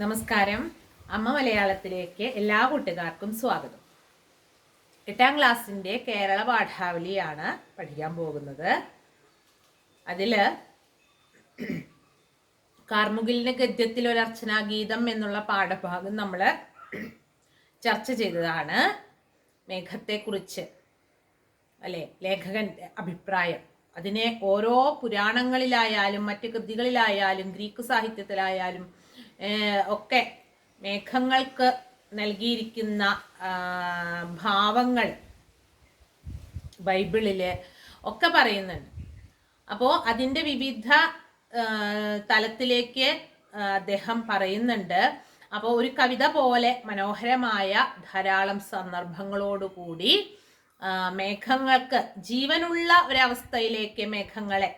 നമസ്കാരം. അമ്മ മലയാളത്തിലേക്ക് എല്ലാ കൂട്ടുകാർക്കും സ്വാഗതം. എട്ടാം ക്ലാസ്സിന്റെ കേരള പാഠാവലിയാണ് പഠിക്കാൻ പോകുന്നത്. അതിൽ കാർമുകിലിന്റെ ഗദ്യത്തിൽ ഒരർച്ചനാ ഗീതം എന്നുള്ള പാഠഭാഗം നമ്മൾ ചർച്ച ചെയ്തതാണ്. മേഘത്തെക്കുറിച്ച് അല്ലേ ലേഖകന്റെ അഭിപ്രായം. അതിനെ ഓരോ പുരാണങ്ങളിലായാലും മറ്റ് കൃതികളിലായാലും ഗ്രീക്ക് സാഹിത്യത്തിലായാലും ഒക്കെ മേഘങ്ങൾക്ക് നൽകിയിരിക്കുന്ന ഭാവങ്ങൾ ബൈബിളിൽ ഒക്കെ പറയുന്നുണ്ട്. അപ്പോൾ അതിന്റെ വിവിധ തലത്തിലേക്ക് അദ്ദേഹം പറയുന്നുണ്ട്. അപ്പോൾ ഒരു കവിത പോലെ മനോഹരമായ ധാരാളം സന്ദർഭങ്ങളോടുകൂടി മേഘങ്ങൾക്ക് ജീവനുള്ള ഒരവസ്ഥയിലേക്ക് മേഘങ്ങളെ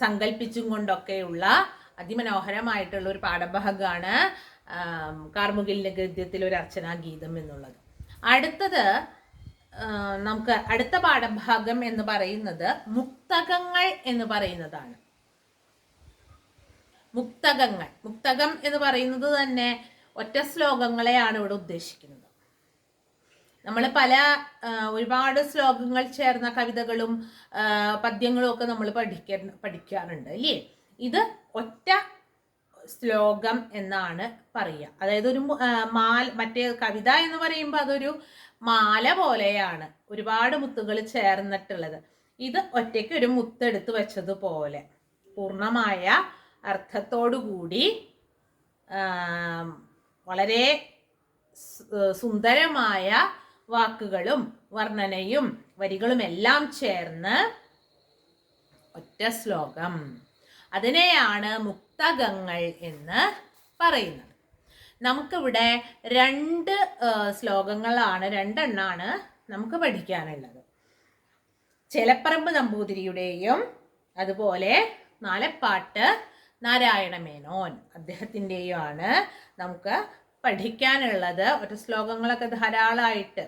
സങ്കല്പിച്ചും കൊണ്ടൊക്കെയുള്ള അതിമനോഹരമായിട്ടുള്ള ഒരു പാഠഭാഗമാണ് കാർമുകിലിന്റെ ഗദ്യത്തിൽ ഒരു അർച്ചന ഗീതം എന്നുള്ളത്. അടുത്തത് നമുക്ക് അടുത്ത പാഠഭാഗം എന്ന് പറയുന്നത് മുക്തകങ്ങൾ എന്ന് പറയുന്നതാണ്. മുക്തകങ്ങൾ. മുക്തകം എന്ന് പറയുന്നത് തന്നെ ഒറ്റ ശ്ലോകങ്ങളെയാണ് ഇവിടെ ഉദ്ദേശിക്കുന്നത്. നമ്മൾ പല ഒരുപാട് ശ്ലോകങ്ങൾ ചേർന്ന കവിതകളും പദ്യങ്ങളും ഒക്കെ നമ്മൾ പഠിക്ക പഠിക്കാറുണ്ട് അല്ലേ? ഇത് ഒറ്റ ശ്ലോകം എന്നാണ് പറയുക. അതായത് ഒരു മാല മറ്റേ കവിത എന്ന് പറയുമ്പോൾ അതൊരു മാല പോലെയാണ് ഒരുപാട് മുത്തുകൾ ചേർന്നിട്ടുള്ളത്. ഇത് ഒറ്റയ്ക്ക് ഒരു മുത്തെടുത്ത് വെച്ചതുപോലെ പൂർണമായ കൂടി വളരെ സുന്ദരമായ വാക്കുകളും വർണനയും വരികളും എല്ലാം ചേർന്ന് ഒറ്റ ശ്ലോകം. അതിനെയാണ് മുക്തകങ്ങൾ എന്ന് പറയുന്നത്. നമുക്കിവിടെ രണ്ട് ശ്ലോകങ്ങളാണ് രണ്ടെണ്ണാണ് നമുക്ക് പഠിക്കാനുള്ളത്. ചെലപ്പറമ്പ് നമ്പൂതിരിയുടെയും അതുപോലെ നാലപ്പാട്ട് നാരായണ മേനോൻ അദ്ദേഹത്തിന്റെയും ആണ് നമുക്ക് പഠിക്കാനുള്ളത്. ഒറ്റ ശ്ലോകങ്ങളൊക്കെ ധാരാളമായിട്ട്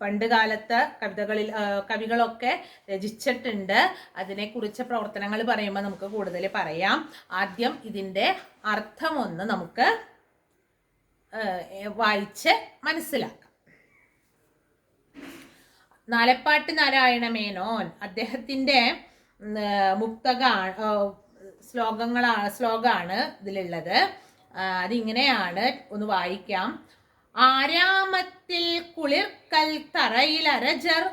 പണ്ട് കാലത്ത് കവിതകളിൽ കവികളൊക്കെ രചിച്ചിട്ടുണ്ട്. അതിനെക്കുറിച്ച് പ്രവർത്തനങ്ങൾ പറയുമ്പോൾ നമുക്ക് കൂടുതൽ പറയാം. ആദ്യം ഇതിന്റെ അർത്ഥമൊന്ന് നമുക്ക് വായിച്ച് മനസ്സിലാക്കാം. നാലപ്പാട്ട് നാരായണ മേനോൻ അദ്ദേഹത്തിന്റെ മുക്തക ശ്ലോകങ്ങളാണ് ശ്ലോകമാണ് ഇതിലുള്ളത്. അതിങ്ങനെയാണ് ഒന്ന് വായിക്കാം. ആരാമത്തിൽ കുളിർക്കൽ തറയിലരജർ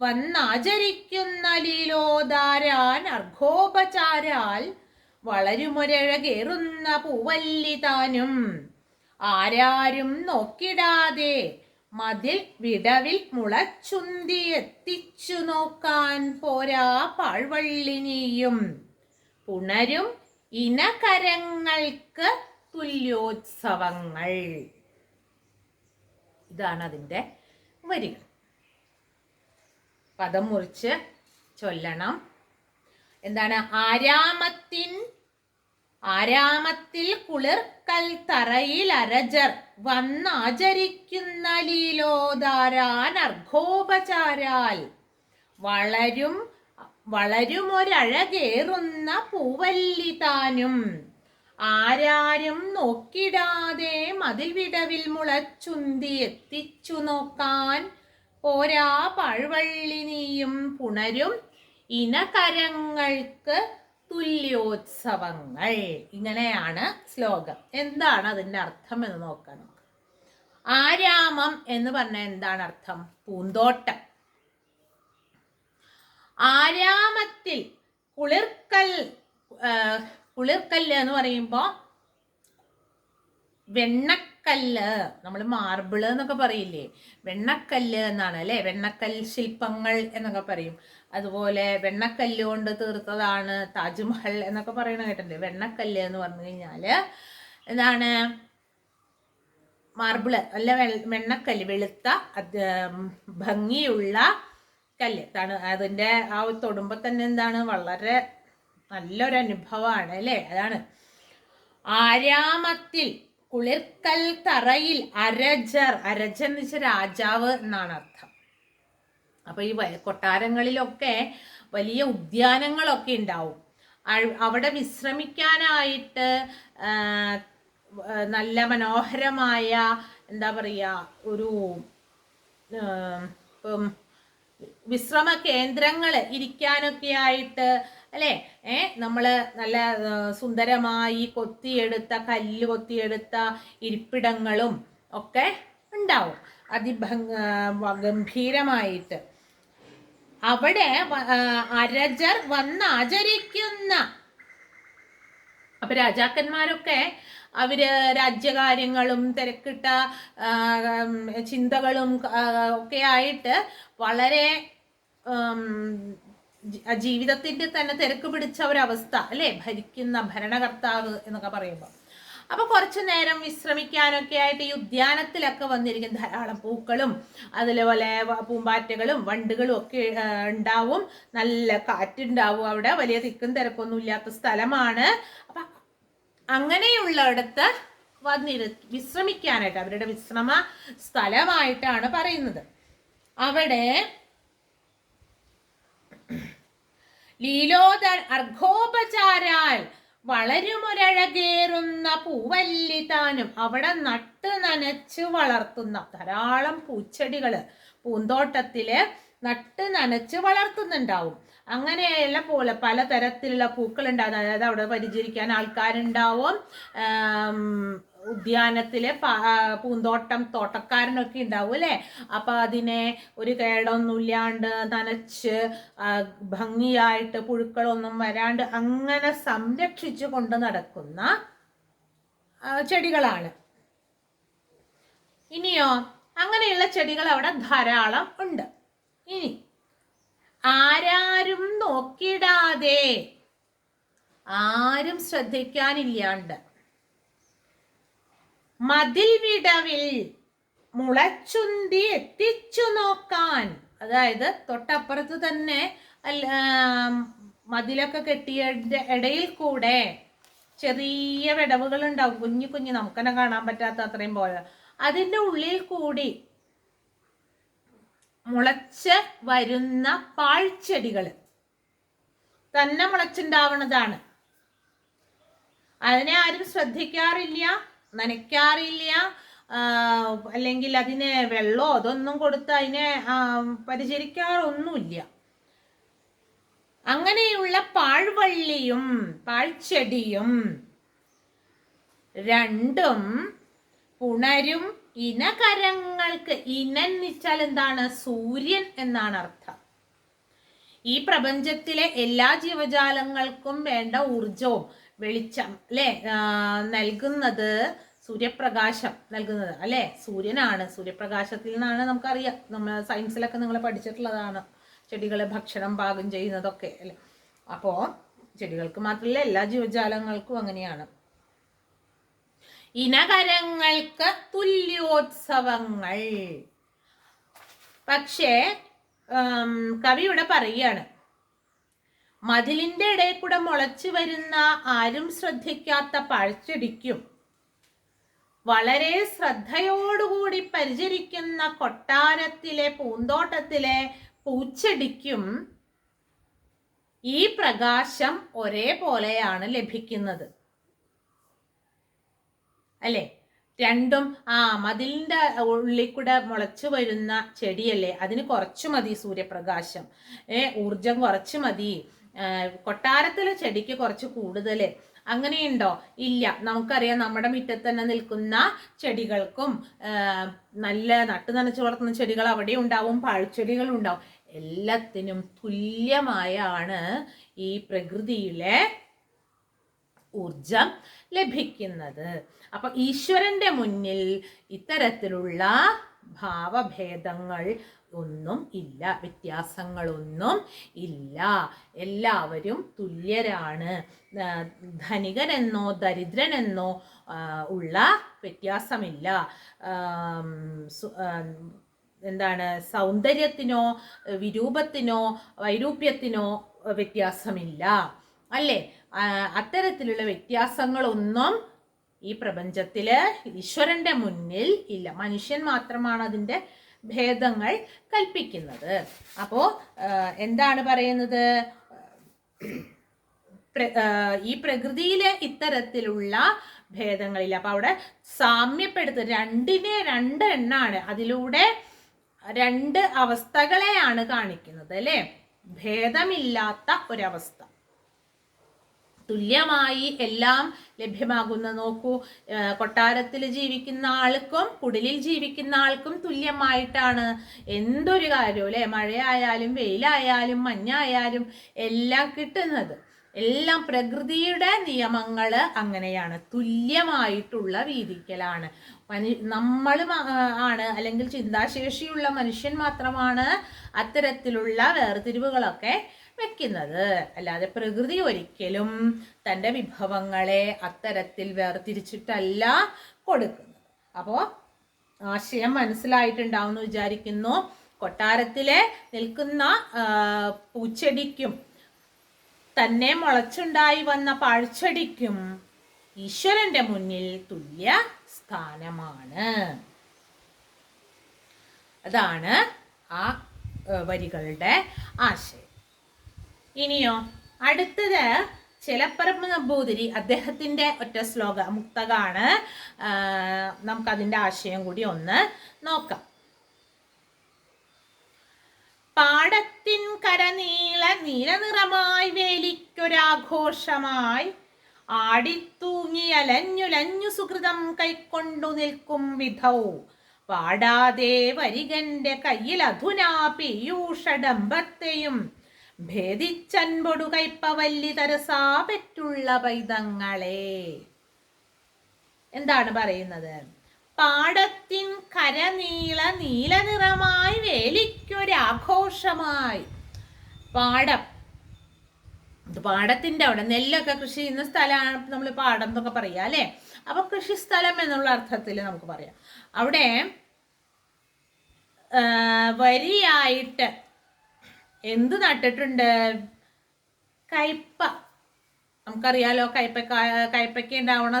വന്നാചരിക്കുന്ന ലീലോദാരാൻ അർഘോപചാരാൽ വളരുമൊരഴകേറുന്ന പൂവല്ലി താനും. ആരാരും നോക്കിടാതെ മതിൽ വിടവിൽ മുളച്ചുന്തി എത്തിച്ചു നോക്കാൻ പോരാ പാഴ്വള്ളിനിയും. പുണരും ഇനകരങ്ങൾക്ക് തുല്യോത്സവങ്ങൾ. ഇതാണ് അതിന്റെ വരികൾ. പദം മുറിച്ച് ചൊല്ലണം. എന്താണ്? ആരാമത്തിൻ ആരാമത്തിൽ കുളിർക്കൽ തറയിൽ അരജർ വന്നാചരിക്കുന്ന ലീലോദാരാൻ അർഘോപചാരാൽ വളരും വളരുമൊരഴകേറുന്ന പൂവല്ലി താനും. ആരാരും നോക്കിടാതെ മതിൽ വിടവിൽ മുളച്ചുന്തി എത്തിച്ചു നോക്കാൻ. പോരാ പഴുവള്ളിനിയും പുണരും ഇനകരങ്ങൾക്ക് തുല്യോത്സവങ്ങൾ. ഇങ്ങനെയാണ് ശ്ലോകം. എന്താണ് അതിന്റെ അർത്ഥം എന്ന് നോക്കാം ആരാമം എന്ന് പറഞ്ഞാൽ എന്താണ് അർത്ഥം? പൂന്തോട്ടം. ആരാമത്തിൽ കുളിർക്കൽ ആ, കുളിർക്കല്ല് എന്ന് പറയുമ്പോൾ വെണ്ണക്കല്ല്. നമ്മൾ മാർബിൾ എന്നൊക്കെ പറയില്ലേ? വെണ്ണക്കല്ല് എന്നാണ് അല്ലേ? വെണ്ണക്കൽ ശില്പങ്ങൾ എന്നൊക്കെ പറയും. അതുപോലെ വെണ്ണക്കല്ല് കൊണ്ട് തീർത്തതാണ് താജ്മഹൽ എന്നൊക്കെ പറയണ കേട്ടുണ്ട് വെണ്ണക്കല്ല് എന്ന് പറഞ്ഞു കഴിഞ്ഞാൽ എന്താണ്? മാർബിൾ അല്ല വെണ്ണക്കല്ല് വെളുത്ത ഭംഗിയുള്ള കല്ല്. തണു അതിന്റെ ആ തൊടുമ്പോൾ തന്നെ എന്താണ്? വളരെ നല്ലൊരു അനുഭവമാണ് അല്ലേ? അതാണ്. ആരാമത്തിൽ കുളിർക്കൽ തറയിൽ അരജർ അരജർ എന്ന് വെച്ചാൽ രാജാവ് എന്നാണ് അർത്ഥം. അപ്പൊ ഈ കൊട്ടാരങ്ങളിലൊക്കെ വലിയ ഉദ്യാനങ്ങളൊക്കെ ഉണ്ടാവും. അവിടെ വിശ്രമിക്കാനായിട്ട് നല്ല മനോഹരമായ എന്താ പറയുക ഒരു വിശ്രമ കേന്ദ്രങ്ങൾ ഇരിക്കാനൊക്കെ ആയിട്ട് അല്ലേ? ഏ? നമ്മൾ നല്ല സുന്ദരമായി കൊത്തിയെടുത്ത കല്ല് കൊത്തിയെടുത്ത ഇരിപ്പിടങ്ങളും ഒക്കെ ഉണ്ടാവും. അതിഭംഗ ഗംഭീരമായിട്ട്. അവിടെ അരജർ വന്ന് ആചരിക്കുന്ന. അപ്പൊ രാജാക്കന്മാരൊക്കെ അവർ രാജ്യകാര്യങ്ങളും തിരക്കിട്ട ചിന്തകളും ഒക്കെ ആയിട്ട് വളരെ ജീവിതത്തിന്റെ തന്നെ തിരക്ക് പിടിച്ച ഒരവസ്ഥ അല്ലെ? ഭരിക്കുന്ന ഭരണകർത്താവ് എന്നൊക്കെ പറയുമ്പോൾ അപ്പൊ കുറച്ചു നേരം വിശ്രമിക്കാനൊക്കെ ആയിട്ട് ഈ ഉദ്യാനത്തിലൊക്കെ വന്നിരിക്കും ധാരാളം പൂക്കളും അതുപോലെ പൂമ്പാറ്റകളും വണ്ടുകളും ഒക്കെ ഉണ്ടാവും. നല്ല കാറ്റുണ്ടാവും അവിടെ. വലിയ തിക്കും തിരക്കൊന്നും ഇല്ലാത്ത സ്ഥലമാണ്. അപ്പൊ അങ്ങനെയുള്ളിടത്ത് വന്നിരു വിശ്രമിക്കാനായിട്ട് അവരുടെ വിശ്രമ സ്ഥലമായിട്ടാണ് പറയുന്നത്. അവിടെ ലീലോദ അർഘോപചാരാൽ വളരുമൊരഴകേറുന്ന പൂവല്ലി താനും അവിടെ നട്ട് നനച്ച് വളർത്തുന്ന ധാരാളം പൂച്ചെടികൾ പൂന്തോട്ടത്തിൽ നട്ട് നനച്ച് വളർത്തുന്നുണ്ടാവും. അങ്ങനെയുള്ള പോലെ പലതരത്തിലുള്ള പൂക്കളുണ്ടാകും അതായത് അവിടെ പരിചരിക്കാൻ ആൾക്കാരുണ്ടാവും. ഉദ്യാനത്തിലെ പൂന്തോട്ടം തോട്ടക്കാരനൊക്കെ ഉണ്ടാവും അല്ലേ? അപ്പൊ അതിനെ ഒരു കേടൊന്നുമില്ലാണ്ട് നനച്ച് ഭംഗിയായിട്ട് പുഴുക്കളൊന്നും വരാണ്ട് അങ്ങനെ സംരക്ഷിച്ചു കൊണ്ട് നടക്കുന്ന ചെടികളാണ്. ഇനിയോ? അങ്ങനെയുള്ള ചെടികൾ അവിടെ ധാരാളം ഉണ്ട്. ഇനി ആരാരും നോക്കിയിടാതെ ആരും ശ്രദ്ധിക്കാനില്ലാണ്ട് മതിൽ വിടവിൽ മുളച്ചുന്തി എത്തിച്ചു നോക്കാൻ. അതായത് തൊട്ടപ്പുറത്ത് തന്നെ മതിലൊക്കെ കെട്ടിയ ഇടയിൽ കൂടെ ചെറിയ വിടവുകൾ ഉണ്ടാവും കുഞ്ഞു കുഞ്ഞു നമുക്കെന്നെ കാണാൻ പറ്റാത്ത അത്രയും പോലെ. അതിന്റെ ഉള്ളിൽ കൂടി മുളച്ച് വരുന്ന പാഴ്ചെടികൾ തന്നെ മുളച്ചുണ്ടാവണതാണ്. അതിനെ ആരും ശ്രദ്ധിക്കാറില്ല. നനയ്ക്കാറില്ല. അല്ലെങ്കിൽ അതിന് വെള്ളമോ അതൊന്നും കൊടുത്ത് അതിനെ പരിചരിക്കാറൊന്നുമില്ല. അങ്ങനെയുള്ള പാഴ്വള്ളിയും പാഴ്ചെടിയും രണ്ടും പുണരും ഇനകരങ്ങൾക്ക്. ഇനൻ എന്ന് എന്താണ്? സൂര്യൻ എന്നാണ് അർത്ഥം. ഈ പ്രപഞ്ചത്തിലെ എല്ലാ ജീവജാലങ്ങൾക്കും വേണ്ട ഊർജവും വെളിച്ചം അല്ലെ? നൽകുന്നത് സൂര്യപ്രകാശം നൽകുന്നത് അല്ലെ? സൂര്യനാണ് സൂര്യപ്രകാശത്തിൽ നിന്നാണ് നമുക്കറിയാം. നമ്മൾ സയൻസിലൊക്കെ നിങ്ങൾ പഠിച്ചിട്ടുള്ളതാണ്. ചെടികളെ ഭക്ഷണം പാകം ചെയ്യുന്നതൊക്കെ അല്ലേ? അപ്പോൾ ചെടികൾക്ക് മാത്രമല്ല എല്ലാ ജീവജാലങ്ങൾക്കും അങ്ങനെയാണ്. ഇനകരങ്ങൾക്ക് തുല്യോത്സവങ്ങൾ. പക്ഷേ കവിയുടെ പറയുകയാണ് മതിലിന്റെ ഇടയിൽ കൂടെ മുളച്ചു വരുന്ന ആരും ശ്രദ്ധിക്കാത്ത പഴച്ചെടിക്കും. വളരെ ശ്രദ്ധയോടുകൂടി പരിചരിക്കുന്ന കൊട്ടാരത്തിലെ പൂന്തോട്ടത്തിലെ പൂച്ചെടിക്കും ഈ പ്രകാശം ഒരേപോലെയാണ് ലഭിക്കുന്നത്. അല്ലേ? രണ്ടും ആ മതിലിന്റെ ഉള്ളിൽ കൂടെ മുളച്ചു വരുന്ന ചെടിയല്ലേ? അതിന് കുറച്ച് മതി സൂര്യപ്രകാശം. ഏ ഊർജം കുറച്ച് മതി. കൊട്ടാരത്തിലെ ചെടിക്ക് കുറച്ച് കൂടുതൽ അങ്ങനെയുണ്ടോ? ഇല്ല. നമുക്കറിയാം നമ്മുടെ മുറ്റത്ത് തന്നെ നിൽക്കുന്ന ചെടികൾക്കും നല്ല നട്ടു നനച്ച് വളർത്തുന്ന ചെടികൾ അവിടെ ഉണ്ടാവും പാഴ്ചെടികളും ഉണ്ടാവും. എല്ലാത്തിനും തുല്യമായാണ് ഈ പ്രകൃതിയിലെ ഊർജം ലഭിക്കുന്നത്. അപ്പൊ ഈശ്വരന്റെ മുന്നിൽ ഇത്തരത്തിലുള്ള ഭാവഭേദങ്ങൾ ഒന്നും ഇല്ല വ്യത്യാസങ്ങളൊന്നും ഇല്ല. എല്ലാവരും തുല്യരാണ്. ധനികനെന്നോ ദരിദ്രനെന്നോ ഉള്ള വ്യത്യാസമില്ല. എന്താണ് സൗന്ദര്യത്തിനോ വിരൂപത്തിനോ വൈരൂപ്യത്തിനോ വ്യത്യാസമില്ല. അല്ലേ? അത്തരത്തിലുള്ള വ്യത്യാസങ്ങളൊന്നും ഈ പ്രപഞ്ചത്തിൽ ഈശ്വരന്റെ മുന്നിൽ ഇല്ല. മനുഷ്യൻ മാത്രമാണ് അതിന്റെ ഭേദങ്ങൾ കൽപ്പിക്കുന്നത്. അപ്പോ എന്താണ് പറയുന്നത്? ഈ പ്രകൃതിയിലെ ഇത്തരത്തിലുള്ള ഭേദങ്ങളില്ല അപ്പൊ അവിടെ സാമ്യപ്പെടുത്ത രണ്ടിനെ രണ്ട് എണ്ണാണ് അതിലൂടെ രണ്ട് അവസ്ഥകളെയാണ് കാണിക്കുന്നത് അല്ലേ? ഭേദമില്ലാത്ത ഒരവസ്ഥ. തുല്യമായി എല്ലാം ലഭ്യമാകുന്ന നോക്കൂ. കൊട്ടാരത്തിൽ ജീവിക്കുന്ന ആൾക്കും കുടിലിൽ ജീവിക്കുന്ന ആൾക്കും തുല്യമായിട്ടാണ്. എന്തൊരു കാര്യവും അല്ലെ? മഴയായാലും വെയിലായാലും മഞ്ഞായാലും എല്ലാം കിട്ടുന്നത്. എല്ലാം പ്രകൃതിയുടെ നിയമങ്ങൾ അങ്ങനെയാണ്. തുല്യമായിട്ടുള്ള വീതിക്കലാണ് മനു നമ്മൾ ആണ്. അല്ലെങ്കിൽ ചിന്താശേഷിയുള്ള മനുഷ്യൻ മാത്രമാണ് അത്തരത്തിലുള്ള വേർതിരിവുകളൊക്കെ വെക്കുന്നത്. അല്ലാതെ പ്രകൃതി ഒരിക്കലും തന്റെ വിഭവങ്ങളെ അത്തരത്തിൽ വേർതിരിച്ചിട്ടല്ല കൊടുക്കുന്നത്. അപ്പോൾ ആശയം മനസ്സിലായിട്ടുണ്ടാവും എന്ന് വിചാരിക്കുന്നു. കൊട്ടാരത്തിലെ നിൽക്കുന്ന പൂച്ചെടിക്കും തന്നെ മുളച്ചുണ്ടായി വന്ന പാഴ്ചെടിക്കും ഈശ്വരന്റെ മുന്നിൽ തുല്യ സ്ഥാനമാണ്. അതാണ് ആ വരികളുടെ ആശയം. ഇനിയോ? അടുത്തത് ചിലപ്പറമ്പ് നമ്പൂതിരി അദ്ദേഹത്തിന്റെ ഒറ്റ ശ്ലോക മുക്തകാണ്. നമുക്കതിന്റെ ആശയം കൂടി ഒന്ന് നോക്കാം. പാടത്തിൻ കരനീള നീലനിറമായി വേലിക്കൊരാഘോഷമായി ആടിത്തൂങ്ങി അലഞ്ഞുലഞ്ഞു സുഹൃതം കൈക്കൊണ്ടു നിൽക്കും വിധൗ. പാടാതെ വരികന്റെ കയ്യിൽ അധുനാ പീയൂഷഡംബത്തെയും ഭേദിച്ചൻപൊടു കൈപ്പവല്ലി തരസാ പെറ്റുള്ള പൈതങ്ങളെ. എന്താണ് പറയുന്നത്? പാടത്തിൻ കരനീള നീലനിറമായി വേലിക്കൊരാഘോഷമായി. പാടം. പാടത്തിന്റെ അവിടെ നെല്ലൊക്കെ കൃഷി ചെയ്യുന്ന സ്ഥലമാണ് നമ്മൾ പാടം എന്നൊക്കെ പറയാം അല്ലേ? അപ്പൊ കൃഷി സ്ഥലം എന്നുള്ള അർത്ഥത്തിൽ നമുക്ക് പറയാം. അവിടെ വരിയായിട്ട് എന്ത് നട്ടിട്ടുണ്ട്? കയ്പ. നമുക്കറിയാലോ കയ്പക്ക കയ്പയ്ക്ക് ഉണ്ടാവണ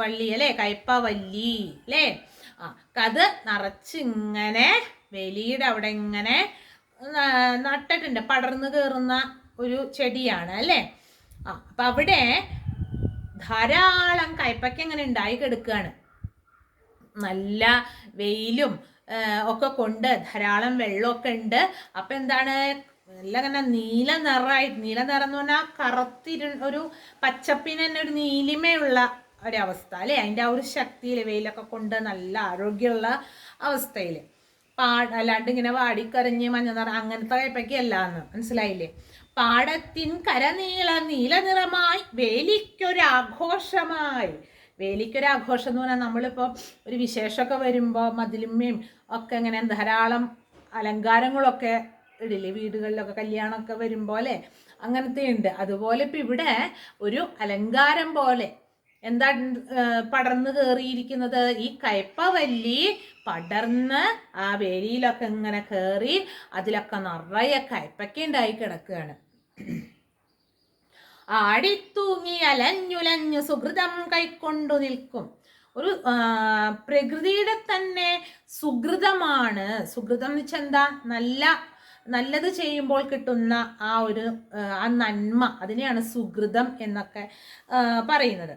വള്ളി അല്ലേ? കയ്പ വല്ലി അല്ലേ? ആ അത് നിറച്ചിങ്ങനെ വെലിയുടെ അവിടെ ഇങ്ങനെ നട്ടിട്ടുണ്ട്. പടർന്നു കയറുന്ന ഒരു ചെടിയാണ് അല്ലേ? ആ അപ്പൊ അവിടെ ധാരാളം കയ്പയ്ക്ക് ഇങ്ങനെ ഉണ്ടായി കിടക്കുകയാണ് നല്ല വെയിലും ഒക്കെ കൊണ്ട് ധാരാളം വെള്ളമൊക്കെ ഉണ്ട്. അപ്പൊ എന്താണ്? നല്ല ഇങ്ങനെ നീല നിറായി നീല നിറം എന്ന് പറഞ്ഞാൽ കറുത്തിരു ഒരു പച്ചപ്പിന് തന്നെ ഒരു നീലിമയുള്ള ഒരവസ്ഥ അല്ലേ? അതിന്റെ ആ ഒരു ശക്തിയിൽ വെയിലൊക്കെ കൊണ്ട് നല്ല ആരോഗ്യമുള്ള അവസ്ഥയിൽ പാ അല്ലാണ്ട് ഇങ്ങനെ വാടിക്കറിഞ്ഞ് മഞ്ഞ നിറം അങ്ങനത്തെ അല്ല എന്ന് മനസ്സിലായില്ലേ? പാടത്തിൻ കരനീള നീല നിറമായി വേലിക്കൊരാഘോഷമായി. വേലിക്കൊരാഘോഷം എന്ന് പറഞ്ഞാൽ നമ്മളിപ്പോൾ ഒരു വിശേഷമൊക്കെ വരുമ്പോൾ മതിലുമ്മയും ഒക്കെ ഇങ്ങനെ ധാരാളം അലങ്കാരങ്ങളൊക്കെ ഇടില്ലേ? വീടുകളിലൊക്കെ കല്യാണമൊക്കെ അല്ലേ? അങ്ങനത്തെ ഉണ്ട്. അതുപോലെ ഇപ്പം ഇവിടെ ഒരു അലങ്കാരം പോലെ എന്താ പടർന്ന് കയറിയിരിക്കുന്നത് ഈ കയ്പവല്ലി പടർന്ന് ആ വേലിയിലൊക്കെ ഇങ്ങനെ കയറി അതിലൊക്കെ നിറയെ കയ്പയ്ക്ക ഉണ്ടായി കിടക്കുകയാണ്. ആടിത്തൂങ്ങി അലഞ്ഞുലഞ്ഞു സുഹൃതം കൈക്കൊണ്ടു നിൽക്കും. ഒരു പ്രകൃതിയുടെ തന്നെ സുഹൃതമാണ്. സുഹൃതം എന്ന് വെച്ചാൽ എന്താ? നല്ല നല്ലത് ചെയ്യുമ്പോൾ കിട്ടുന്ന ആ ഒരു ആ, നന്മ. അതിനെയാണ് സുഹൃതം എന്നൊക്കെ പറയുന്നത്.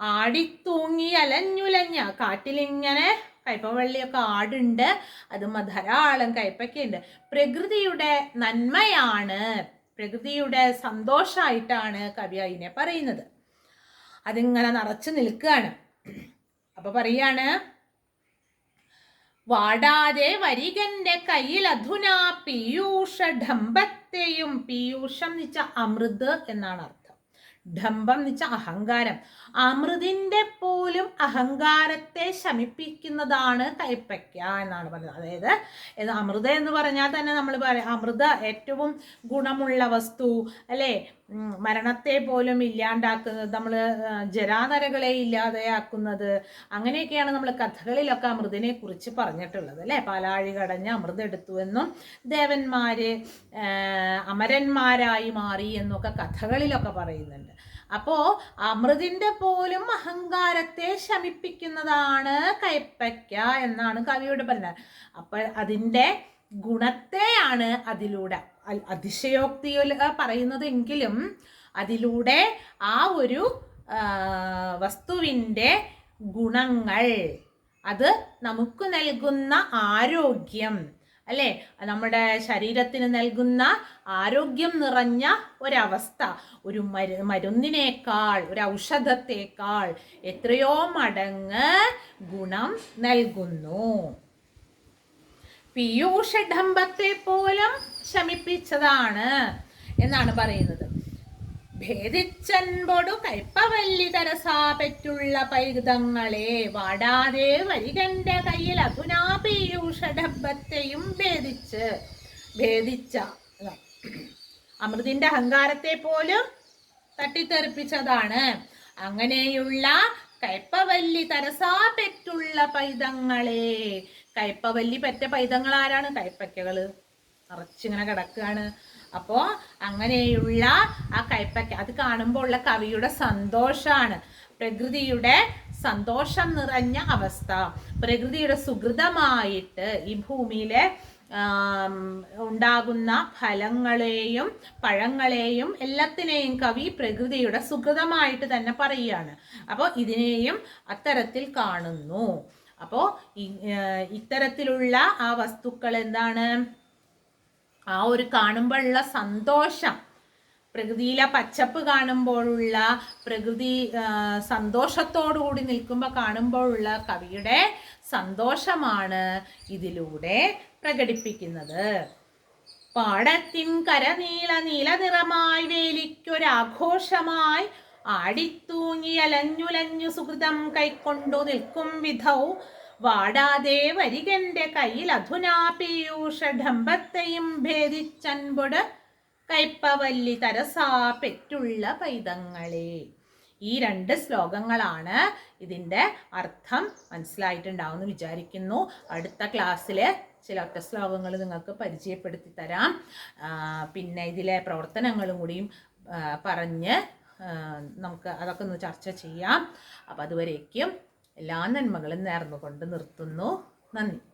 ആടിത്തൂങ്ങി അലഞ്ഞുലഞ്ഞ കാട്ടിലിങ്ങനെ കയ്പവള്ളിയൊക്കെ ആടുണ്ട്. അത് ധാരാളം കയ്പയ്ക്കുണ്ട് പ്രകൃതിയുടെ നന്മയാണ്. പ്രകൃതിയുടെ സന്തോഷമായിട്ടാണ് കവി അതിനെ പറയുന്നത്. അതിങ്ങനെ നിറച്ചു നിൽക്കുകയാണ്. അപ്പൊ പറയാണ് വാടാതെ വരികന്റെ കയ്യിൽ അധുന പീയൂഷ ഡംബത്തെയും പീയൂഷം നിച്ച അമൃത് എന്നാണ് അർത്ഥം. ഡംബം എന്ന് വെച്ചാൽ അഹങ്കാരം. അമൃതിന്റെ പോലും അഹങ്കാരത്തെ ശമിപ്പിക്കുന്നതാണ് കൈപ്പയ്ക്ക എന്നാണ് പറയുന്നത്. അതായത് അമൃത എന്ന് പറഞ്ഞാൽ തന്നെ നമ്മൾ പറയാം അമൃത ഏറ്റവും ഗുണമുള്ള വസ്തു അല്ലേ? മരണത്തെ പോലും ഇല്ലാണ്ടാക്കുന്നത് നമ്മൾ ജരാനരകളെ ഇല്ലാതെയാക്കുന്നത് അങ്ങനെയൊക്കെയാണ് നമ്മൾ കഥകളിലൊക്കെ അമൃതിനെ കുറിച്ച് പറഞ്ഞിട്ടുള്ളത് അല്ലേ? പാലാഴി കടഞ്ഞ് അമൃത് എടുത്തു എന്നും ദേവന്മാര് അമരന്മാരായി മാറി എന്നൊക്കെ കഥകളിലൊക്കെ പറയുന്നുണ്ട്. അപ്പോ അമൃതിന്റെ പോലും അഹങ്കാരത്തെ ശമിപ്പിക്കുന്നതാണ് കൈപ്പയ്ക്ക എന്നാണ് കവിയോട് പറഞ്ഞത്. അപ്പോൾ അതിന്റെ ഗുണത്തെയാണ് അതിലൂടെ അതിശയോക്തിയിൽ പറയുന്നതെങ്കിലും അതിലൂടെ ആ ഒരു വസ്തുവിന്റെ ഗുണങ്ങൾ അത് നമുക്ക് നൽകുന്ന ആരോഗ്യം അല്ലേ? നമ്മുടെ ശരീരത്തിന് നൽകുന്ന ആരോഗ്യം നിറഞ്ഞ ഒരവസ്ഥ ഒരു മരു മരുന്നിനേക്കാൾ ഒരു ഔഷധത്തേക്കാൾ എത്രയോ മടങ്ങ് ഗുണം നൽകുന്നു. പീയൂഷഡംബത്തെ പോലും ശമിപ്പിച്ചതാണ് എന്നാണ് പറയുന്നത്. ഭേദിച്ചൻപൊടു കൈപ്പവല്ലി തരസാ പെറ്റുള്ള പൈതങ്ങളെ വാടാതെ വരികന്റെ കയ്യിൽ അധുനാ പീയൂഷഡബത്തെയും ഭേദിച്ച് ഭേദിച്ച അമൃതിന്റെ അഹങ്കാരത്തെ പോലും തട്ടിത്തെറിപ്പിച്ചതാണ്. അങ്ങനെയുള്ള കയ്പവല്ലി തരസാ പെറ്റുള്ള പൈതങ്ങളെ കയ്പവല്ലി പെറ്റ പൈതങ്ങൾ ആരാണ് കയ്പയ്ക്കകൾ നിറച്ചിങ്ങനെ കിടക്കുകയാണ് അപ്പോ അങ്ങനെയുള്ള ആ കൈപ്പക്ക അത് കാണുമ്പോൾ ഉള്ള കവിയുടെ സന്തോഷമാണ് പ്രകൃതിയുടെ സന്തോഷം നിറഞ്ഞ അവസ്ഥ. പ്രകൃതിയുടെ സുഹൃതമായിട്ട് ഈ ഭൂമിയിലെ ഉണ്ടാകുന്ന ഫലങ്ങളെയും പഴങ്ങളെയും എല്ലാത്തിനെയും കവി പ്രകൃതിയുടെ സുഹൃതമായിട്ട് തന്നെ പറയുകയാണ്. അപ്പോൾ ഇതിനെയും അത്തരത്തിൽ കാണുന്നു. അപ്പോൾ ഇത്തരത്തിലുള്ള ആ വസ്തുക്കൾ എന്താണ്? ആ ഒരു കാണുമ്പോഴുള്ള സന്തോഷം. പ്രകൃതിയിലെ പച്ചപ്പ് കാണുമ്പോഴുള്ള പ്രകൃതി സന്തോഷത്തോടുകൂടി നിൽക്കുമ്പോൾ കാണുമ്പോഴുള്ള കവിയുടെ സന്തോഷമാണ് ഇതിലൂടെ പ്രകടിപ്പിക്കുന്നത്. പാടത്തിൻ കരനീള നീല നിറമായി വേലിക്കൊരാഘോഷമായി ആടിത്തൂങ്ങി അലഞ്ഞുലഞ്ഞു സുഹൃതം കൈക്കൊണ്ടു നിൽക്കും വിധൗ വാടാതെ വരികന്റെ കയ്യിൽ അധുനാ പീയൂഷഡംബത്തെയും ഭേദിച്ചൻപൊട് കയ്പവല്ലി തരസാ പെറ്റുള്ള പൈതങ്ങളെ. ഈ രണ്ട് ശ്ലോകങ്ങളാണ് ഇതിന്റെ അർത്ഥം മനസ്സിലായിട്ടുണ്ടാവും എന്ന് വിചാരിക്കുന്നു. അടുത്ത ക്ലാസ്സിൽ ചില ഒറ്റ ശ്ലോകങ്ങൾ നിങ്ങൾക്ക് പരിചയപ്പെടുത്തി തരാം. പിന്നെ ഇതിലെ പ്രവർത്തനങ്ങളും കൂടിയും പറഞ്ഞ് നമുക്ക് അതൊക്കെ ഒന്ന് ചർച്ച ചെയ്യാം. അപ്പം അതുവരേക്കും എല്ലാ നന്മകളും നേർന്നുകൊണ്ട് നിർത്തുന്നു. നന്ദി.